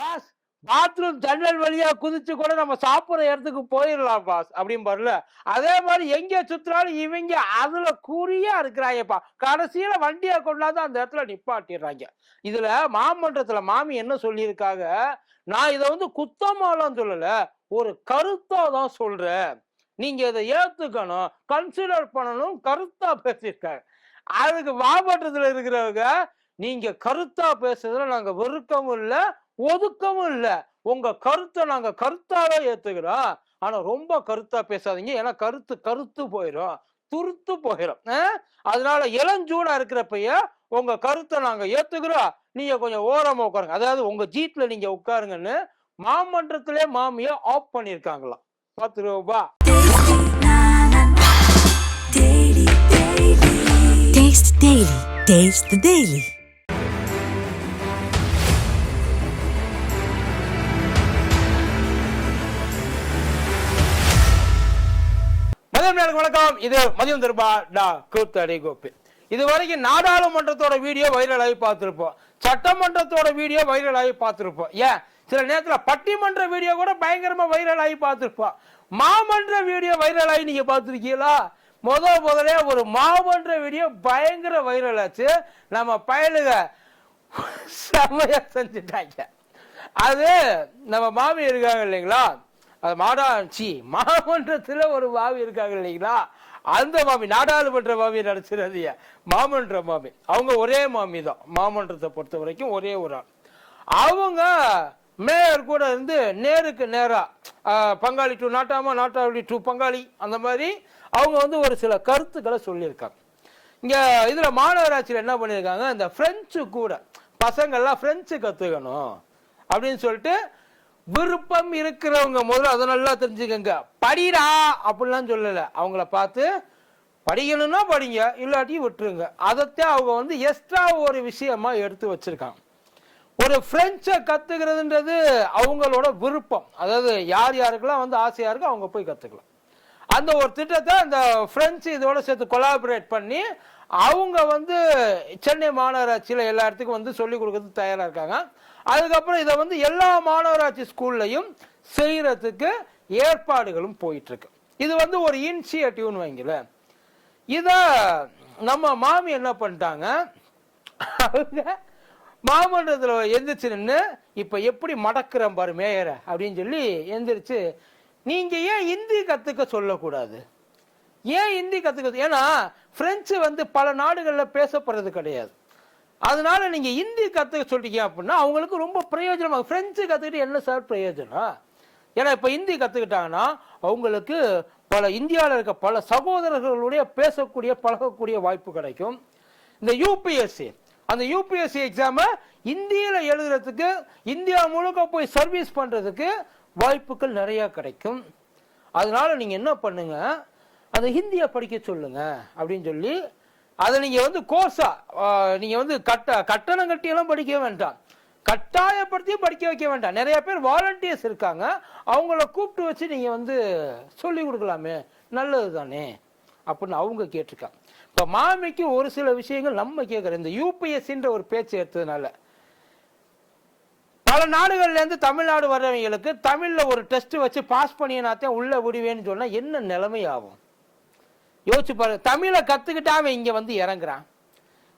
Pass bathroom ஜன்னல் வழியா குதிச்சு கூட நம்ம சாப்பிட்ற இடத்துக்கு போயிடலாம் பாஸ் அப்படின்னு பாருல. அதே மாதிரி எங்க சுத்தினாலும் இவங்க அதுல குறியா இருக்கிறாங்கப்பா. கடைசியில வண்டியை கொண்டாந்து அந்த இடத்துல நிப்பாட்டிடுறாங்க. இதுல மாமன்றத்துல மாமி என்ன சொல்லியிருக்காங்க? நான் இதை வந்து குத்தமாலாம் சொல்லல. ஒரு கருத்தா தான் சொல்றேன். நீங்க இதை ஏத்துக்கணும் கன்சிடர் பண்ணணும் கருத்தா பேசியிருக்காங்க. அதுக்கு மாமன்றத்துல இருக்கிறவங்க நீங்க கருத்தா பேசுறதுல நாங்க வெறுக்கவும் இல்லை ஒதுக்கவும் இல்லை. உங்க கருத்தை நாங்க கருத்தாவே ஏத்துக்கிறோம் ஆனா ரொம்ப கருத்தா பேசாதீங்க. ஏன்னா கருத்து கருத்து போயிடும் துருத்து போயிடும் அதனால இளஞ்சூடா இருக்கிறப்பைய உங்க கருத்தை நாங்க ஏத்துக்கிறோம் நீங்க கொஞ்சம் ஓரமா உட்காருங்க. அதாவது உங்க ஜீட்ல நீங்க உட்காருங்கன்னு மாமன்றத்திலே மாமிய ஆஃப் பண்ணிருக்காங்களாம். பத்து ரூபா. டேஸ்ட் டெய்லி நேரம் வணக்கம். இது மதியம் திருபா டா கூத்தடி கோபி. இது வரைக்கும் நாடாளுமன்றத்தோட வீடியோ வைரல் ஆகி பார்த்துருப்போம். சட்டமன்றத்தோட வீடியோ வைரல் ஆகி ஏன்? சில நேரத்தில் பட்டிமன்ற வீடியோ கூட பயங்கரமா வைரல் ஆகி பார்த்துருப்போம். மாமன்ற வீடியோ வைரல் ஆகி நீங்க பார்த்துருக்கீங்களா? முத முதலே ஒரு மாமன்ற வீடியோ பயங்கர வைரல் ஆச்சு. நம்ம பயலுக செமையா செஞ்சுட்டாங்க. அது நம்ம மாமி இருக்காங்க இல்லைங்களா? அது மாடாட்சி மாமன்றத்தில் ஒரு மாமி இருக்காங்க இல்லைங்களா? அந்த மாமி நாடாளுமன்ற மாமி நடிச்சிருந்தீங்க மாமன்ற மாமி. அவங்க ஒரே மாமி தான் மாமன்றத்தை பொறுத்த வரைக்கும் ஒரே ஒரு ஆள். அவங்க மேயர் கூட இருந்து நேருக்கு நேராக பங்காளி டு நாட்டாமா நாட்டாளி டு பங்காளி அந்த மாதிரி அவங்க வந்து ஒரு சில கருத்துக்களை சொல்லியிருக்காங்க. இங்கே இதில் மாநகராட்சியில் என்ன பண்ணியிருக்காங்க? இந்த ஃப்ரெஞ்சு கூட பசங்கள்லாம் ஃப்ரெஞ்சு கற்றுக்கணும் அப்படின்னு சொல்லிட்டு விருப்பம் இருக்கிறவங்க முதல்ல அதை நல்லா தெரிஞ்சுக்கங்க. படிடா அப்படிலாம் சொல்லல. அவங்கள பார்த்து படிக்கணும்னா படிங்க இல்லாட்டி விட்டுருங்க. அதைத்தான் அவங்க வந்து எக்ஸ்ட்ரா ஒரு விஷயமா எடுத்து வச்சிருக்காங்க. ஒரு ஃப்ரெஞ்சை கற்றுக்கிறதுன்றது அவங்களோட விருப்பம். அதாவது யார் யாருக்கெல்லாம் வந்து ஆசையாக இருக்கோ அவங்க போய் கற்றுக்கலாம் அந்த ஒரு திட்டத்தை அந்த ஃப்ரெஞ்சு இதோட சேர்த்து கொலாபரேட் பண்ணி அவங்க வந்து சென்னை மாநகராட்சியில் எல்லா இடத்துக்கும் வந்து சொல்லிக் கொடுக்கறதுக்கு தயாராக இருக்காங்க. அதுக்கப்புறம் இதை வந்து எல்லா மாநகராட்சி ஸ்கூல்லையும் செய்கிறதுக்கு ஏற்பாடுகளும் போயிட்டுருக்கு. இது வந்து ஒரு இனிஷியேட்டிவ்னு வைங்களேன் இதை நம்ம மாமி என்ன பண்ணிட்டாங்க? அவங்க மாமன்றத்தில் எந்திரிச்சு நின்று இப்போ எப்படி மடக்குறேன் பாரு மேயரை அப்படின்னு சொல்லி எந்திரிச்சு நீங்கள் ஏன் இந்தி கற்றுக்க சொல்லக்கூடாது? ஏன் ஹிந்தி கற்றுக்கிறது ஏன்னா ஃப்ரெஞ்சு வந்து பல நாடுகளில் பேசப்படுறது கிடையாது. அதனால நீங்கள் ஹிந்தி கற்றுக்க சொல்லிட்டீங்க அப்படின்னா அவங்களுக்கு ரொம்ப பிரயோஜனமாக ஃப்ரெஞ்சு கற்றுக்கிட்டு என்ன சார் பிரயோஜனம்? ஏன்னா இப்போ ஹிந்தி கற்றுக்கிட்டாங்கன்னா அவங்களுக்கு பல இந்தியாவில் இருக்க பல சகோதரர்களுடைய பேசக்கூடிய பழகக்கூடிய வாய்ப்பு கிடைக்கும். இந்த யூபிஎஸ்சி அந்த யூபிஎஸ்சி எக்ஸாமை இந்தியில் எழுதுறதுக்கு இந்தியா முழுக்க போய் சர்வீஸ் பண்ணுறதுக்கு வாய்ப்புகள் நிறையா கிடைக்கும். அதனால நீங்கள் என்ன பண்ணுங்கள் அந்த ஹிந்தியை படிக்க சொல்லுங்க அப்படின்னு சொல்லி அதை நீங்கள் வந்து கோர்ஸா நீங்கள் வந்து கட்ட கட்டணம் கட்டியெல்லாம் படிக்க வேண்டாம். கட்டாயப்படுத்தியும் படிக்க வைக்க வேண்டாம். நிறைய பேர் வாலண்டியர்ஸ் இருக்காங்க. அவங்கள கூப்பிட்டு வச்சு நீங்கள் வந்து சொல்லி கொடுக்கலாமே. நல்லது தானே அப்படின்னு அவங்க கேட்டிருக்காங்க. இப்போ மாமிக்கு ஒரு சில விஷயங்கள் நம்ம கேட்குறோம். இந்த யூபிஎஸ்சின்ற ஒரு பேச்சு எடுத்ததுனால. பல நாடுகள்லேருந்து தமிழ்நாடு வர்றவங்களுக்கு தமிழில் ஒரு டெஸ்ட் வச்சு பாஸ் பண்ணினாத்தான் உள்ள விடுவேன்னு சொன்னால் என்ன நிலைமை ஆகும் யோசிச்சு பாரு. தமிழை கத்துக்கிட்டா அவன் இங்க வந்து இறங்குறான்.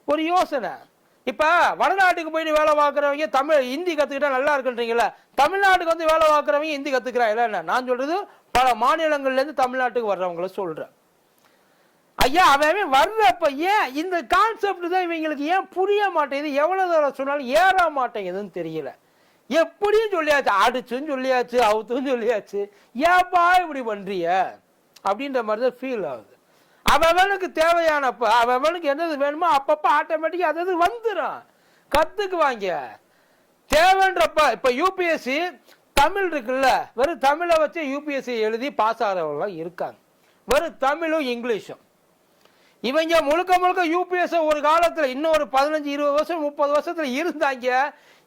ஒரு யோசனை. இப்போ வடநாட்டுக்கு போயிட்டு வேலை பார்க்குறவங்க தமிழ் ஹிந்தி கற்றுக்கிட்டா நல்லா இருக்குன்றீங்களா தமிழ்நாட்டுக்கு வந்து வேலை பார்க்குறவங்க ஹிந்தி கத்துக்கிறாங்க என்ன நான் சொல்றது பல மாநிலங்கள்லேருந்து தமிழ்நாட்டுக்கு வர்றவங்கள சொல்கிறேன் ஐயா அவன் அவன் வர்றப்ப ஏன் இந்த கான்செப்ட் தான் இவங்களுக்கு ஏன் புரிய மாட்டேங்குது? எவ்வளோ தூரம் சொன்னாலும் ஏற மாட்டேங்குதுன்னு தெரியல. எப்படியும் சொல்லியாச்சு. அடிச்சும் சொல்லியாச்சு அவுத்தும் சொல்லியாச்சு. ஏப்பா இப்படி பண்ணுறிய அப்படின்ற மாதிரி தான் ஃபீல் ஆகுது. அவனுக்கு தேவையானப்ப அவனுக்கு என்னது வேணுமோ அப்பப்ப ஆட்டோமேட்டிக்கா அது அது வந்துடும் கத்துக்குவாங்க. தேவைன்றப்ப இப்ப யூபிஎஸ்சி தமிழ் இருக்குல்ல வெறும் தமிழை வச்சு யூபிஎஸ்சி எழுதி பாஸ் ஆகிறவங்களாம் இருக்காங்க. வெறும் தமிழும் இங்கிலீஷும். இவங்க முழுக்க முழுக்க யூபிஎஸ் ஒரு காலத்தில் இன்னும் ஒரு பதினஞ்சு இருபது வருஷம் முப்பது வருஷத்தில் இருந்தாங்க.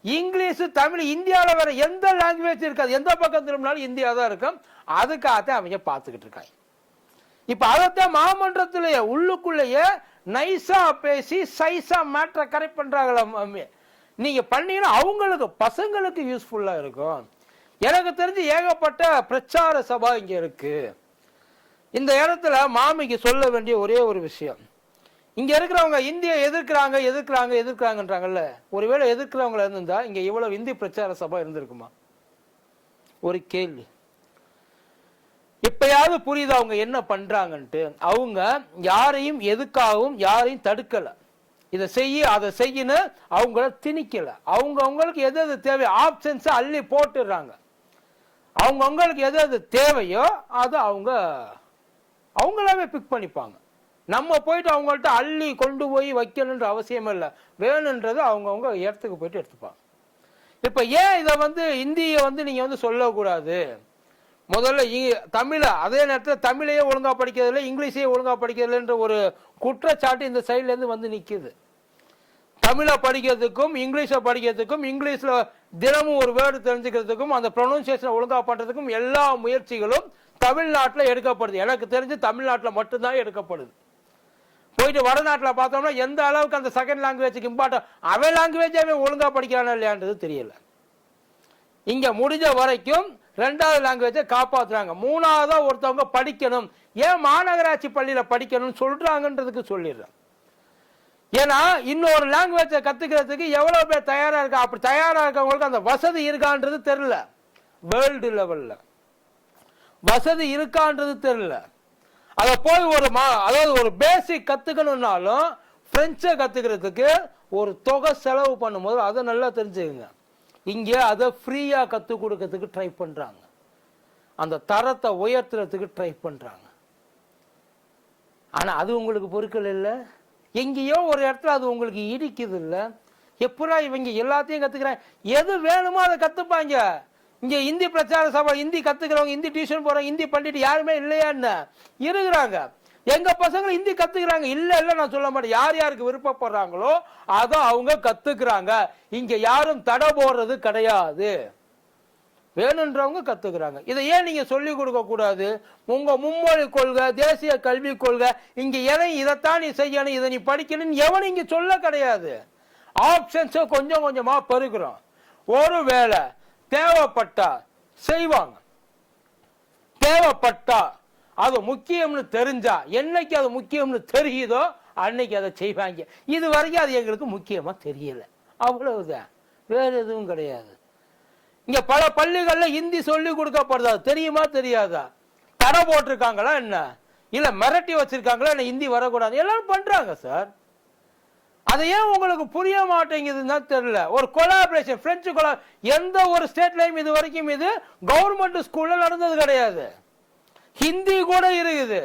இங்கிலீஷ் தமிழ் இந்தியாவில் வேற எந்த லாங்குவேஜ் இருக்காது. எந்த பக்கம் திரும்பினாலும் இந்தியா தான் இருக்கும். அதுக்காகத்தான் அவங்க பார்த்துக்கிட்டு இருக்காங்க. இப்ப அதைத்தான் மாமன்றத்திலேயே உள்ளுக்குள்ளேயே நைஸா பேசி சைஸா மேட்ரை கரெக்ட் பண்றாங்களா மாமி நீங்க பண்ணீங்கன்னா அவங்களுக்கு பசங்களுக்கு யூஸ்ஃபுல்லா இருக்கும். எனக்கு தெரிஞ்சு ஏகப்பட்ட பிரச்சார சபா இங்க இருக்கு. இந்த இடத்துல மாமிக்கு சொல்ல வேண்டிய ஒரே ஒரு விஷயம். இங்க இருக்கிறவங்க இந்தியை எதிர்க்கிறாங்க எதிர்க்கிறாங்க எதிர்க்கிறாங்கன்றாங்கல்ல? ஒருவேளை எதிர்க்கிறவங்கள இருந்திருந்தா இங்க இவ்வளவு இந்தி பிரச்சார சபா இருந்திருக்குமா? ஒரு கேள்வி. இப்பயாவது புரியுது அவங்க என்ன பண்றாங்கன்ட்டு? அவங்க யாரையும் எதுக்காகவும் யாரையும் தடுக்கல. இதை செய்ய அதை செய்யன்னு அவங்கள திணிக்கல. அவங்க அவங்களுக்கு எது எது தேவை ஆப்ஷன்ஸ் அள்ளி போட்டுடுறாங்க. அவங்க அவங்களுக்கு எது எது தேவையோ அதை அவங்க அவங்களாவே பிக் பண்ணிப்பாங்க. நம்ம போயிட்டு அவங்கள்ட்ட அள்ளி கொண்டு போய் வைக்கணுன்ற அவசியம் இல்லை. வேணுன்றது அவங்கவுங்க இடத்துக்கு போயிட்டு எடுத்துப்பாங்க. இப்ப ஏன் இதை வந்து இந்தியை வந்து நீங்க வந்து சொல்லக்கூடாது? முதல்ல இ- தமிழ அதே நேரத்தில் தமிழையே ஒழுங்கா படிக்கிறதில்ல இங்கிலீஷையே ஒழுங்கா படிக்கிறதில்லன்ற ஒரு குற்றச்சாட்டு இந்த சைட்லேருந்து வந்து நிக்குது. தமிழை படிக்கிறதுக்கும் இங்கிலீஷை படிக்கிறதுக்கும் இங்கிலீஷில் தினமும் ஒரு வேர்டு தெரிஞ்சுக்கிறதுக்கும் அந்த ப்ரொனவுன்சியேஷனை ஒழுங்காக பண்ணுறதுக்கும் எல்லா முயற்சிகளும் தமிழ்நாட்டில் எடுக்கப்படுது. எனக்கு தெரிஞ்சு தமிழ்நாட்டில் மட்டும்தான் எடுக்கப்படுது. போயிட்டு வடநாட்டில் பார்த்தோம்னா எந்த அளவுக்கு அந்த செகண்ட் லாங்குவேஜுக்கு இம்பார்ட்டன் அவன் லாங்குவேஜாகவே ஒழுங்காக படிக்கிறானா இல்லையான்றது தெரியலை. இங்கே முடிஞ்ச வரைக்கும் ரெண்டாவது லாங்குவேஜை காப்பாற்றுறாங்க மூணாவதாக ஒருத்தவங்க படிக்கணும். ஏன் மாநகராட்சி பள்ளியில் படிக்கணும்னு சொல்கிறாங்கன்றதுக்கு சொல்லிடுறேன். ஏன்னா இன்னொரு லாங்குவேஜை கற்றுக்கிறதுக்கு எவ்வளோ பேர் தயாராக இருக்கா? அப்படி தயாராக இருக்கவங்களுக்கு அந்த வசதி இருக்கான்றது தெரில வேர்ல்டு லெவலில் வசதி இருக்கான்றது தெரில அதை போய் ஒரு மா அதாவது ஒரு பேசிக் கற்றுக்கணுன்னாலும் ஃப்ரெஞ்சை கற்றுக்கிறதுக்கு ஒரு தொகை செலவு பண்ணும்போது அதை நல்லா தெரிஞ்சுக்கங்க. இங்கே அதை ஃப்ரீயாக கற்றுக் கொடுக்கறதுக்கு ட்ரை பண்ணுறாங்க அந்த தரத்தை உயர்த்துறதுக்கு ட்ரை பண்ணுறாங்க ஆனால் அது உங்களுக்கு பொருட்கள் இல்லை. எங்கேயோ ஒரு இடத்துல அது உங்களுக்கு இடிக்குது இல்லை. எப்படா இவங்க எல்லாத்தையும் கத்துக்கிறாங்க? எது வேணுமோ அதை கற்றுப்பாங்க இங்கே இந்தி பிரச்சார சபை இந்தி கற்றுக்கிறவங்க இந்தி டியூஷன் போகிறவங்க இந்தி பண்ணிட்டு யாருமே இல்லையா என்ன? இருக்கிறாங்க. எங்க பசங்க இந்தி கத்துக்கிறாங்க. இல்ல இல்ல நான் சொல்ல மாட்டேன். யார் யாருக்கு விருப்பப்படுறாங்களோ அதை அவங்க கத்துக்கிறாங்க. இங்க யாரும் தடை போடுறது கிடையாது. வேணுன்றவங்க கத்துக்கிறாங்க. இதை ஏன் நீங்க சொல்லி கொடுக்க கூடாது? உங்க மும்மொழி கொள்கை தேசிய கல்விக் கொள்கை இங்க எதை இதைத்தான் நீ செய்யணும் இதை நீ படிக்கணும்னு எவனும் இங்க சொல்ல கிடையாது. ஆப்ஷன்ஸை கொஞ்சம் கொஞ்சமா பெருக்கிறோம் ஒருவேளை தேவைப்பட்டா செய்வாங்க. தேவைப்பட்டா அது முக்கியம்னு தெரிஞ்சா என்னைக்கு அது முக்கியம்னு தெரியுதோ அன்னைக்கு அதை செய்வாங்க. இது வரைக்கும் அது எங்களுக்கு முக்கியமாக தெரியல. அவ்வளவுதான். வேற எதுவும் கிடையாது. இங்க பல பள்ளிகளில் ஹிந்தி சொல்லி கொடுக்கப்படுதா. தெரியுமா தெரியாதா? தடை போட்டிருக்காங்களா என்ன? இல்ல மிரட்டி வச்சிருக்காங்களா என்ன? ஹிந்தி வரக்கூடாது. எல்லாரும் பண்றாங்க சார். அது ஏன் உங்களுக்கு புரிய மாட்டேங்குதுன்னு தான் தெரியல. ஒரு கொலாபரேஷன் பிரெஞ்சு கொலா எந்த ஒரு ஸ்டேட்லயும் இது வரைக்கும் இது கவர்மெண்ட் ஸ்கூல்ல நடந்தது கிடையாது. ஹிந்தி கூட இருக்குது.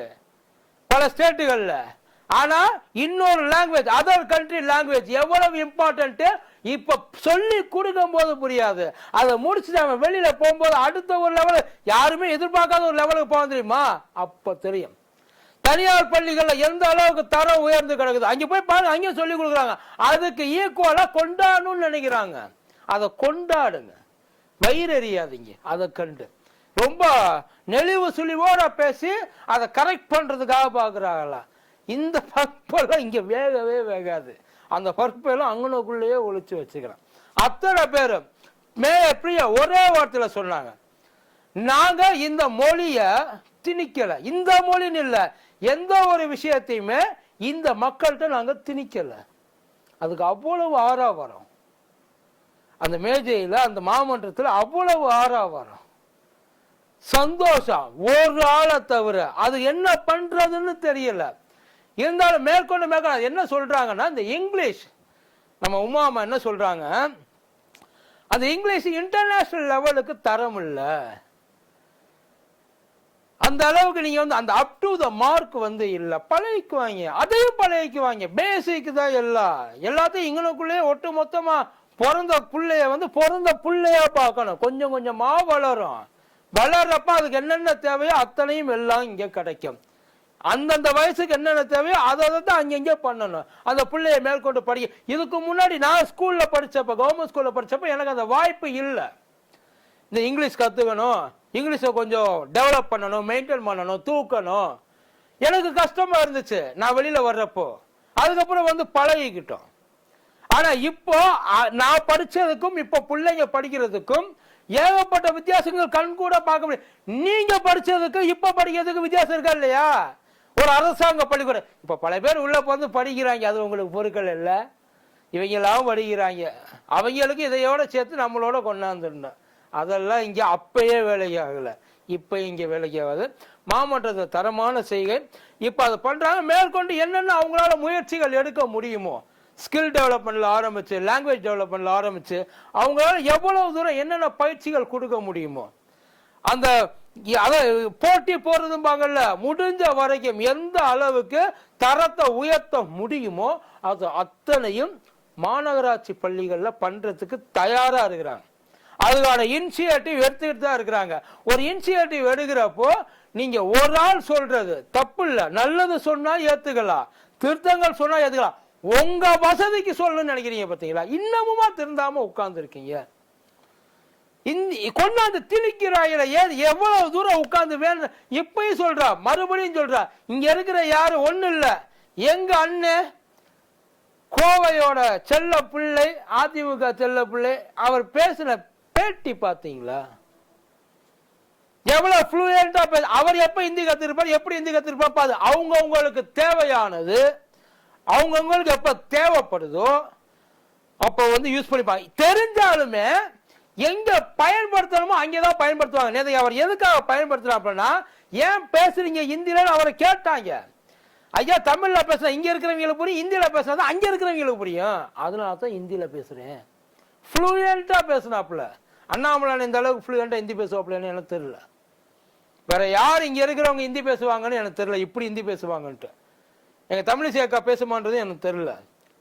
பல ஸ்டேட்டுகளில். ஆனால் இன்னொரு லாங்குவேஜ் அதர் கண்ட்ரி லாங்குவேஜ் எவ்வளவு இம்பார்ட்டன்ட்டு இப்போ சொல்லி கொடுக்கும் போது புரியாது. அதை முடிச்சுட்டு அவன் வெளியில் போகும்போது அடுத்த ஒரு லெவல் யாருமே எதிர்பார்க்காத ஒரு லெவலுக்கு போக தெரியுமா? அப்போ தெரியும். தனியார் பள்ளிகளில் எந்த அளவுக்கு தரம் உயர்ந்து கிடக்குது? அங்கே போய் பாருங்க அங்கேயும் சொல்லி கொடுக்குறாங்க. அதுக்கு ஈக்குவலாக கொண்டாடணும்னு நினைக்கிறாங்க. அதை கொண்டாடுங்க. வயிறறியாதீங்க அதை கண்டு. ரொம்ப நெளிவு சுழிவோட பேசி அதை கரெக்ட் பண்ணுறதுக்காக பார்க்குறாங்களா? இந்த பற்பெல்லாம் இங்கே வேகவே வேகாது. அந்த பற்பெல்லாம் அங்கனக்குள்ளேயே ஒழிச்சு வச்சுக்கிறேன். அத்தனை பேர் மே பிரியா ஒரே வார்த்தையில் சொன்னாங்க. நாங்கள் இந்த மொழியை திணிக்கலை. இந்த மொழின்னு இல்லை எந்த ஒரு விஷயத்தையுமே இந்த மக்கள்கிட்ட நாங்கள் திணிக்கலை. அதுக்கு அவ்வளவு ஆறாவரம். அந்த மேஜையில் அந்த மாமன்றத்தில் அவ்வளவு ஆறாவரம். சந்தோஷம். ஒரு ஆளை தவிர அது என்ன பண்றதுன்னு தெரியல. இருந்தாலும் மேற்கொண்டு மேற்கொண்டு என்ன சொல்றாங்கன்னா இந்த இங்கிலீஷ். நம்ம உமா அம்மா என்ன சொல்றாங்க? அந்த இங்கிலீஷ் இன்டர்நேஷனல் லெவலுக்கு தரம் இல்லை அந்த அளவுக்கு நீங்க வந்து அந்த அப் டு த மார்க் வந்து இல்ல. பழகிக்குவாங்க அதையும் பழகிக்குவாங்க பேசிக் தான் எல்லாம் எல்லாத்தையும் இங்கனுக்குள்ளேயே ஒட்டு மொத்தமா பிறந்த பிள்ளைய வந்து பிறந்த புள்ளையா பார்க்கணும். கொஞ்சம் கொஞ்சமா வளரும். வளர்றப்ப அதுக்கு என்னென்ன தேவையோ அத்தனையும் எல்லாம் இங்கே கிடைக்கும். அந்தந்த வயசுக்கு என்னென்ன தேவையோ அதை அதை தான் அங்கங்கே பண்ணணும். அந்த பிள்ளைய மேற்கொண்டு படிக்க. இதுக்கு முன்னாடி நான் ஸ்கூலில் படித்தப்போ கவர்மெண்ட் ஸ்கூலில் படித்தப்போ எனக்கு அந்த வாய்ப்பு இல்லை. இந்த இங்கிலீஷ் கற்றுக்கணும் இங்கிலீஷை கொஞ்சம் டெவலப் பண்ணணும் மெயின்டைன் பண்ணணும் தூக்கணும். எனக்கு கஷ்டமாக இருந்துச்சு. நான் வெளியில் வர்றப்போ. அதுக்கப்புறம் வந்து பழகிக்கிட்டோம். ஆனால் இப்போ நான் படித்ததுக்கும் இப்போ பிள்ளைங்க படிக்கிறதுக்கும் ஏகப்பட்ட வித்தியாசங்கள் கண் கூட பார்க்க முடியும் நீங்க படிச்சதுக்கு இப்ப படிக்கிறதுக்கு வித்தியாசம் இருக்கா இல்லையா? ஒரு அரசாங்க பள்ளிக்கூடம் இப்ப பல பேர் உள்ள வந்து படிக்கிறாங்க அது உங்களுக்கு பொருட்கள் இல்லை. இவங்களாவும் படிக்கிறாங்க. அவங்களுக்கு இதையோட சேர்த்து நம்மளோட கொண்டாந்துடணும். அதெல்லாம் இங்க அப்பயே வேலைக்கு ஆகலை இப்ப இங்க வேலைக்கு ஆகாது மாமன்றத்தை தரமான செய்கை. இப்ப அதை பண்றாங்க மேற்கொண்டு என்னென்ன அவங்களால முயற்சிகள் எடுக்க முடியுமோ ஸ்கில் டெவலப்மெண்ட்ல ஆரம்பிச்சு லாங்குவேஜ் டெவலப்மெண்ட்ல ஆரம்பிச்சு அவங்களால எவ்வளவு தூரம் என்னென்ன பயிற்சிகள் கொடுக்க முடியுமோ அந்த இ- போட்டி போடுறதும்பாங்கல்ல முடிஞ்ச வரைக்கும் எந்த அளவுக்கு தரத்தை உயர்த்த முடியுமோ அது அத்தனையும் மாநகராட்சி பள்ளிகளில் பண்றதுக்கு தயாரா இருக்கிறாங்க. அதுக்கான இனிஷியேட்டிவ் எடுத்துக்கிட்டு தான் இருக்கிறாங்க. ஒரு இனிஷியேட்டிவ் எடுக்கிறப்போ நீங்க ஒரு ஆள் சொல்றது தப்பு இல்லை. நல்லது சொன்னா ஏத்துக்கலாம். திருத்தங்கள் சொன்னா ஏத்துக்கலாம். உங்க வசதிக்கு சொல்லணும்னு நினைக்கிறீங்க பார்த்தீங்களா இன்னமுமா திருந்தாம உட்கார்ந்துருக்கீங்க. இந்த கொண்டாந்து திணிக்கிறாயில ஏன் எவ்வளவு தூரம் உட்கார்ந்து வேணும் இப்பயும் சொல்றா மறுபடியும் சொல்றா இங்க இருக்கிற யாரும் ஒண்ணு இல்ல. எங்க அண்ணன் கோவையோட செல்ல பிள்ளை அதிமுக செல்ல பிள்ளை அவர் பேசின பேட்டி பாத்தீங்களா? எவ்வளவு ஃப்ளூயண்டா பேச அவர் எப்ப இந்தி கத்திருப்பார் எப்படி ஹிந்தி கத்திருப்பார் அவங்க உங்களுக்கு தேவையானது அவங்கவுங்களுக்கு எப்ப தேவைப்படுதோ அப்ப வந்து யூஸ் பண்ணிப்பாங்க. தெரிஞ்சாலுமே எங்க பயன்படுத்தணுமோ அங்கதான் பயன்படுத்துவாங்க. நேற்று அவர் எதுக்காக பயன்படுத்துறாப்புலன்னா ஏன் பேசுறீங்க ஹிந்திலன்னு அவரை கேட்டாங்க. ஐயா தமிழ்ல பேசுனா இங்க இருக்கிறவங்களுக்கு புரியும் ஹிந்தியில பேசுறது அங்க இருக்கிறவங்களுக்கு புரியும். அதனால தான் ஹிந்தியில் பேசுறேன் ஃப்ளூயண்டா பேசினாப்புல. அண்ணாமலை இந்த அளவுக்கு ஃப்ளூயண்டா ஹிந்தி பேசுவாப்புலன்னு எனக்கு தெரியல. வேற யார் இங்க இருக்கிறவங்க ஹிந்தி பேசுவாங்கன்னு எனக்கு தெரியல. இப்படி ஹிந்தி பேசுவாங்கன்ட்டு. எங்கள் தமிழிசை அக்கா பேசுமான்றது எனக்கு தெரில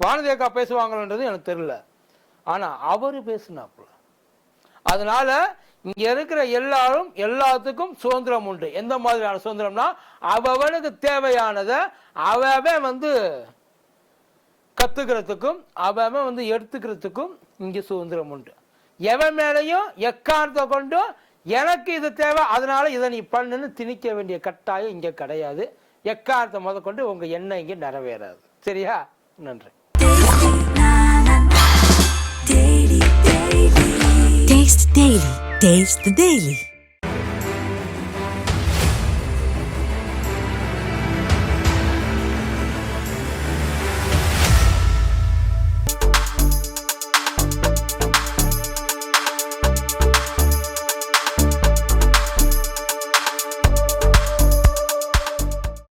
வானதி அக்கா பேசுவாங்கன்றது எனக்கு தெரில ஆனால் அவர் பேசினாப்புல. அதனால் இங்கே இருக்கிற எல்லாரும் எல்லாத்துக்கும் சுதந்திரம் உண்டு. எந்த மாதிரியான சுதந்திரம்னா அவனுக்கு தேவையானதை அவன் வந்து கற்றுக்கிறதுக்கும் அவன் வந்து எடுத்துக்கிறதுக்கும் இங்கே சுதந்திரம் உண்டு. எவன் மேலையும் எக்காரணத்தை கொண்டும் எனக்கு இது தேவை அதனால இதை நீ பண்ணுன்னு திணிக்க வேண்டிய கட்டாயம் இங்கே கிடையாது. எக்காரத்தை முதற்கொண்டு உங்கள் உங்க எண்ணம் இங்கே நிறைவேறாது சரியா நன்றி Taste Daily. Taste the Daily.